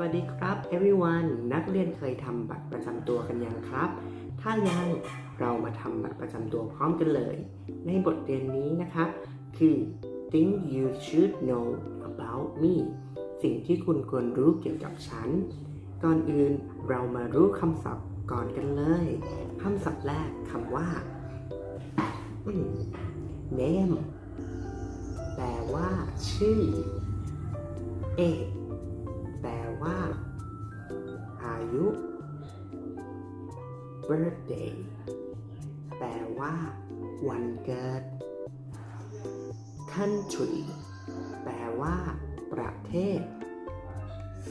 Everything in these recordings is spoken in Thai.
วัสดีครับ everyone นักเรียนเคยทำบัตรประจำตัวกันยังครับ ถ้ายังเรามาทำบัตรประจำตัวพร้อมกันเลย ในบทเรียนนี้นะครับ คือ thing you should know about me สิ่งที่คุณควรรู้เกี่ยวกับฉัน ก่อนอื่นเรามารู้คำศัพท์ก่อนกันเลยคำศัพท์แรกคำว่า name แปลว่าชื่อ age ว่า อายุ birthday แปลว่า วันเกิด country แปลว่า ประเทศ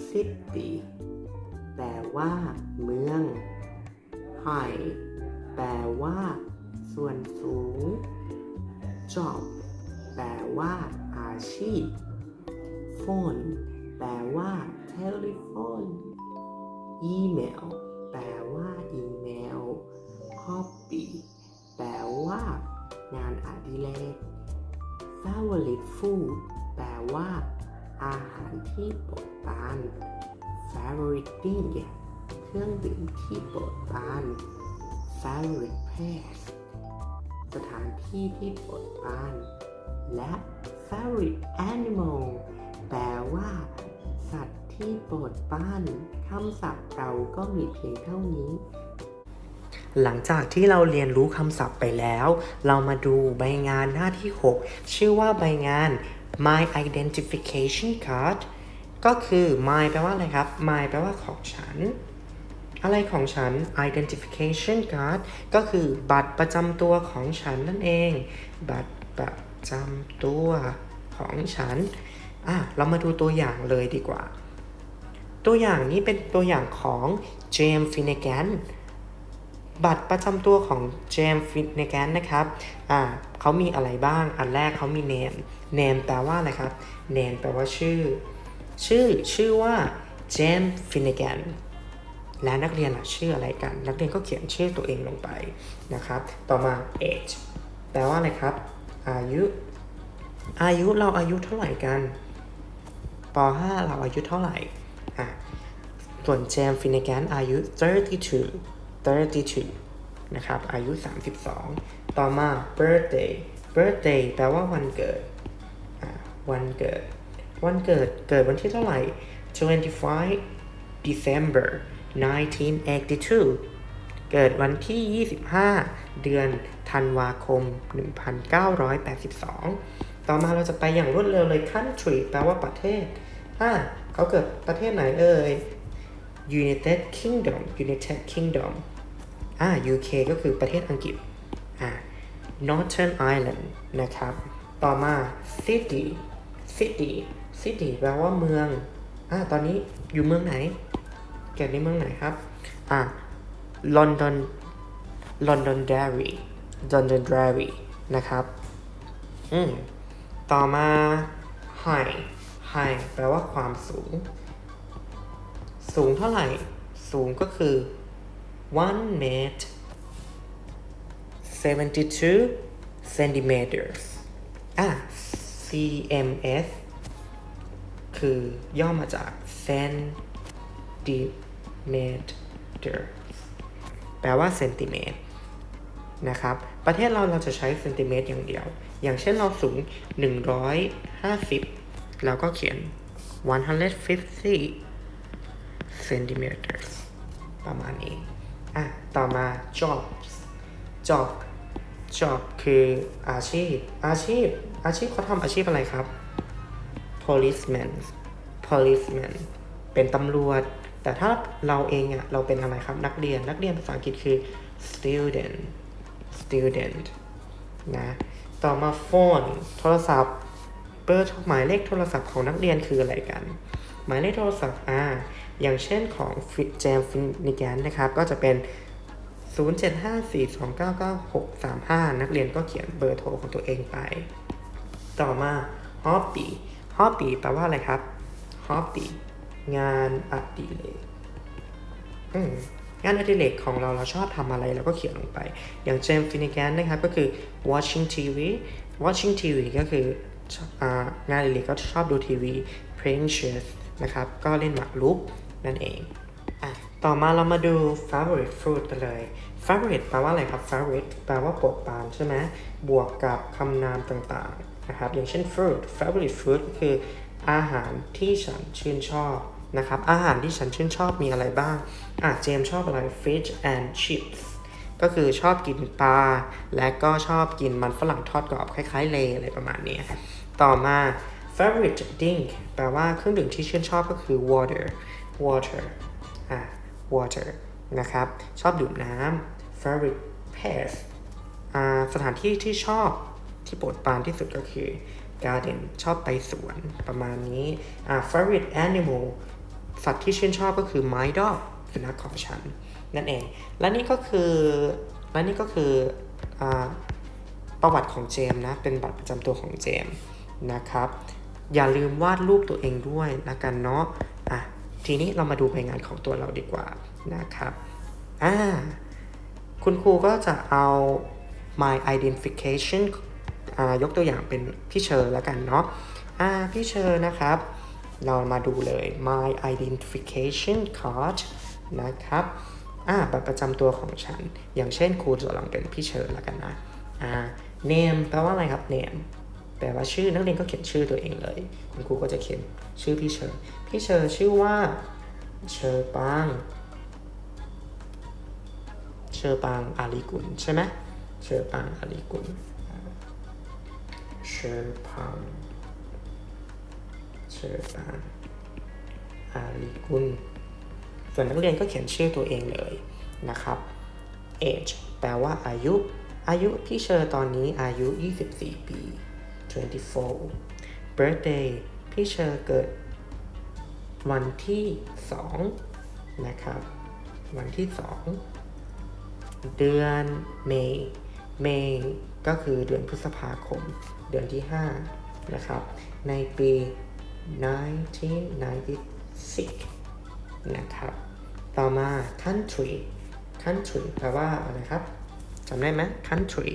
city แปลว่า เมือง high แปลว่า ส่วนสูง job แปลว่า อาชีพ phone แปลว่า telephone email แปลว่าอีเมล hobby แปลว่า งานอดิเรก favorite food แปลว่า อาหารที่โปรดปราน favorite drink เครื่องดื่มที่โปรดปราน favorite place สถานที่ที่โปรดปราน และ favorite animal แปลว่า สัตว์ ที่โปรดปรานคำศัพท์เราก็มีเพียงเท่านี้ หลังจากที่เราเรียนรู้คำศัพท์ไปแล้ว เรามาดูใบงานหน้าที่ 6 ชื่อว่าใบงาน My Identification Card ก็คือ my แปลว่าอะไรครับ my แปลว่าของฉัน อะไรของฉัน identification card ก็คือบัตรประจำตัวของฉันนั่นเอง บัตรประจำตัวของฉัน อะ เรามาดูตัวอย่างเลยดีกว่า ตัวอย่างนี้เป็นตัวอย่างของเจมส์ฟินแกนบัตรประจำตัวของเจมส์ฟินแกนนะครับอ่าเขามีอะไรบ้าง อันแรกเขามี name name แปลว่าอะไรครับ name แปลว่าชื่อ ชื่อชื่อว่าเจมส์ฟินแกนและนักเรียนล่ะชื่ออะไรกัน นักเรียนก็เขียนชื่อตัวเองลงไปนะครับ ต่อมา age แปลว่าอะไรครับ อายุ อายุเราอายุเท่าไหร่กันป .5 เราอายุเท่าไหร่ ส่วนเจมฟินแกนอายุ 32 32 นะครับ อายุ 32 ต่อมา birthday birthday แปลว่าวันเกิด วันเกิด วันเกิด เกิดวันที่เท่าไหร่ 25 December 1982 เกิดวันที่ 25 เดือนธันวาคม 1982 ต่อมาเราจะไปอย่างรวดเร็วเลย country แปลว่าประเทศอ่า เขาเกิดประเทศไหนเอ่ย United Kingdom United Kingdom อ่า UK ก็คือประเทศอังกฤษ อ่า Northern Ireland นะครับ ต่อมา city city city แปลว่าเมือง อ่า ตอนนี้อยู่เมืองไหน เกิดในเมืองไหนครับ อ่า London Londonderry Londonderry นะครับ อืม ต่อมา high high แปลว่าความสูง สูงเท่าไหร่ สูงก็คือ one meter 72 centimeters อะ cms คือย่อมาจาก centimeter แปลว่าเซนติเมตรนะครับ ประเทศเราเราจะใช้เซนติเมตรอย่างเดียว อย่างเช่นเราสูง 150 เราก็เขียน 150 centimeters ประมาณนี้ อะ ต่อมา jobs job job คืออาชีพ อาชีพ อาชีพเขาทำอาชีพอะไรครับ policeman policeman เป็นตำรวจ แต่ถ้าเราเองอะเราเป็นอะไรครับ นักเรียน นักเรียนภาษาอังกฤษคือ student student นะ ต่อมา phone โทรศัพท์ บอร์หมายเลขโทรศัพท์ของนักเรียนคืออะไรกัน หมายเลขโทรศัพท์อ่าอย่างเช่นของแจมฟินิแกนนะครับ ก็จะเป็น 0754299635 นักเรียนก็เขียนเบอร์โทรของตัวเองไป ต่อมา hobby hobby แปลว่าอะไรครับ hobby งานอดิเรกงานอดิเรกของเราเราชอบทำอะไรเราก็เขียนลงไป อย่างเจมส์ฟินิแกนนะครับก็คือ watching TV watching TV ก็คือ งานอดิเรกก็ชอบดูทีวี playing chess นะครับ ก็เล่นหมากรุกนั่นเองอะต่อมาเรามาดู favorite fruit กันเลย favorite แปลว่าอะไรครับ favorite แปลว่าโปรดปรานใช่ไหมบวกกับคำนามต่างๆนะครับอย่างเช่น fruit favorite fruit ก็คืออาหารที่ฉันชื่นชอบนะครับ อาหารที่ฉันชื่นชอบมีอะไรบ้าง อะเจมชอบอะไร fish and chips ก็คือชอบกินปลาและก็ชอบกินมันฝรั่งทอดกรอบคล้ายๆเลอะไรประมาณนี้ ต่อมา favorite drink แปลว่าเครื่องดื่มที่ชื่นชอบก็คือ water water อะ water นะครับ ชอบดื่มน้ำ favorite place อ่าสถานที่ที่ชอบที่โปรดปรานที่สุดก็คือ garden ชอบไปสวนประมาณนี้อ่า favorite animal สัตว์ที่ชื่นชอบก็คือ my dog สุนัขของฉัน นั่นเอง และนี่ก็คือและนี่ก็คืออประวัติของเจมส์นะ เป็นบัตรประจำตัวของเจมส์นะครับ อย่าลืมวาดรูปตัวเองด้วยละกันเนาะอะทีนี้เรามาดูใบงานของตัวเราดีกว่านะครับอ่าคุณครูก็จะเอา my identification ยกตัวอย่างเป็นพี่เชอร์แล้วกันเนาะอ่าพี่เชอร์นะครับ เรามาดูเลย my identification card นะครับอ่าบัตรประจำตัวของฉัน อย่างเช่นครูจะลองเป็นพี่เชอร์แล้วกันนะอ่า name แปลว่าอะไรครับ name แปลว่าชื่อนักเรียนก็เขียนชื่อตัวเองเลย คุณครูก็จะเขียนชื่อพี่เชอร์พี่เชอร์ชื่อว่าเชอปางเชอปางอาลีกุลใช่ไหมเชอปางอาลีกุลเชอปางเชอปางอาลีกุล ส่วนนักเรียนก็เขียนชื่อตัวเองเลยนะครับ age แปลว่าอายุ อายุพี่เชอร์ตอนนี้อายุ 24 ปี 24 birthday พี่เชอร์เกิดวันที่ 2 นะครับ วันที่ 2 เดือนเมย์เมย์ก็คือเดือนพฤษภาคม เดือนที่ 5 นะครับ ในปี 1996 นะครับ ต่อมา country country แปลว่าอะไรครับจำได้ไหม country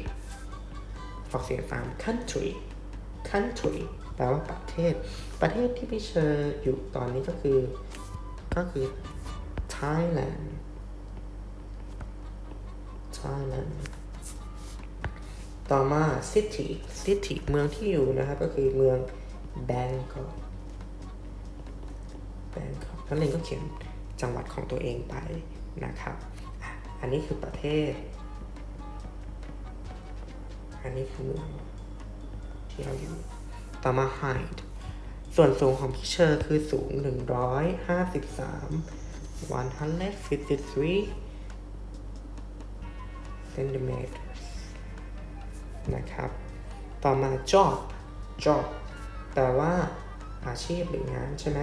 ออกเสียงตาม country country แปลว่าประเทศ ประเทศที่พี่เชอร์อยู่ตอนนี้ก็คือ ก็คือ Thailand Thailand ต่อมา city city เมืองที่อยู่นะครับ ก็คือเมือง Bangkok Bangkok นักเรียนก็เขียน จังหวัดของตัวเองไปนะครับ อันนี้คือประเทศ อันนี้คือเมืองที่เราอยู่ต่อมา height ส่วนสูงของพี่เชอร์คือสูง 153 153 centimeters นะครับ ต่อมา job job แปลว่าอาชีพหรืองานใช่ไหม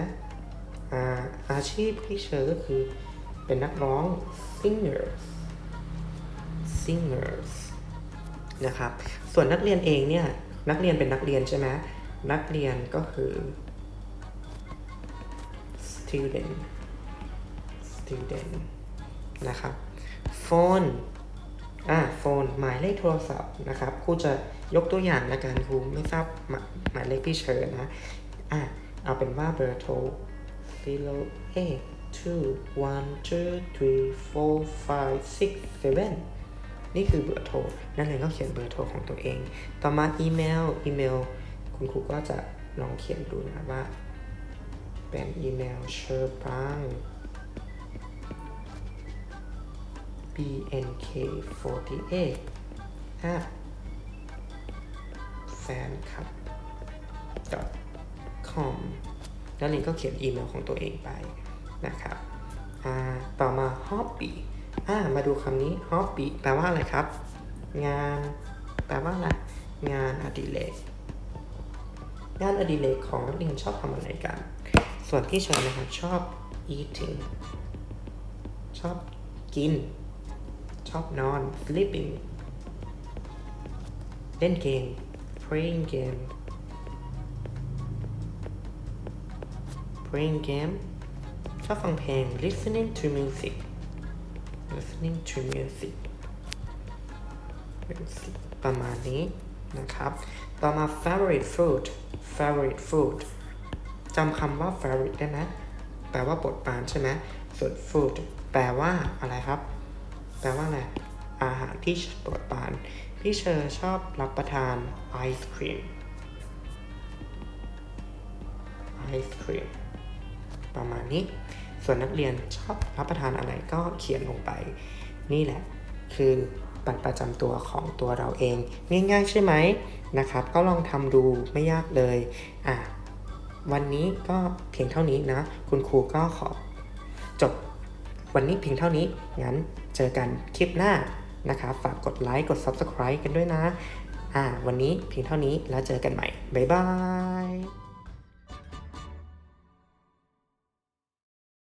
อาอาชีพพี่เชอร์ก็คือเป็นนักร้อง singers singers นะครับ ส่วนนักเรียนเองเนี่ย นักเรียนเป็นนักเรียนใช่ไหมนักเรียนก็คือ student student นะครับ phone อ่า phone หมายเลขโทรศัพท์นะครับครูจะยกตัวอย่างละกันครูไม่ทราบหมายหมายเลขพี่เชิญนะ อ่าเอาเป็นว่าเบอร์โทร zero eight two one two three four five six seven นี่คือเบอร์โทร นักเรียนก็เขียนเบอร์โทรของตัวเอง ต่อมาอีเมล อีเมล คุณครูก็จะลองเขียนดูนะว่า เป็นอีเมลเชอร์ปัง bnk48 at fanclub com นักเรีนก็เขียนอีเมลของตัวเองไปนะครับอ่าต่อมา hobby อ่ามาดูคำนี้ hobby แปลว่าอะไรครับ งานแปลว่าอะไรงานอดิเรกงานอดิเรกของนักเรียนชอบทำอะไรกัน ส่วนพี่เชนนะครับชอบ eating ชอบกิน ชอบนอน sleeping เล่นเกม playing game playing game ชอบฟังเพลง listening to music listening to music ประมาณนี้นะครับ ต่อมา favorite food favorite food จำคำว่า favorite ได้ไหมแปลว่าโปรดปรานใช่ไหมส่วน food แปลว่าอะไรครับ แปลว่าอะไร อาหารที่โปรดปราน พี่เชอร์ชอบรับประทานไอศครีม ไอศครีม ประมาณนี้ ส่วนนักเรียนชอบรับประทานอะไรก็เขียนลงไป นี่แหละ คือบัตรประจำตัวของตัวเราเอง ง่ายๆใช่ไหมนะครับ ก็ลองทำดูไม่ยากเลยอะวันนี้ก็เพียงเท่านี้นะ คุณครูก็ขอ จบ วันนี้เพียงเท่านี้ งั้นเจอกันคลิปหน้านะครับฝากกดไลค์กด Subscribe กันด้วยนะ อ่า วันนี้เพียงเท่านี้แล้วเจอกันใหม่ บ๊ายบาย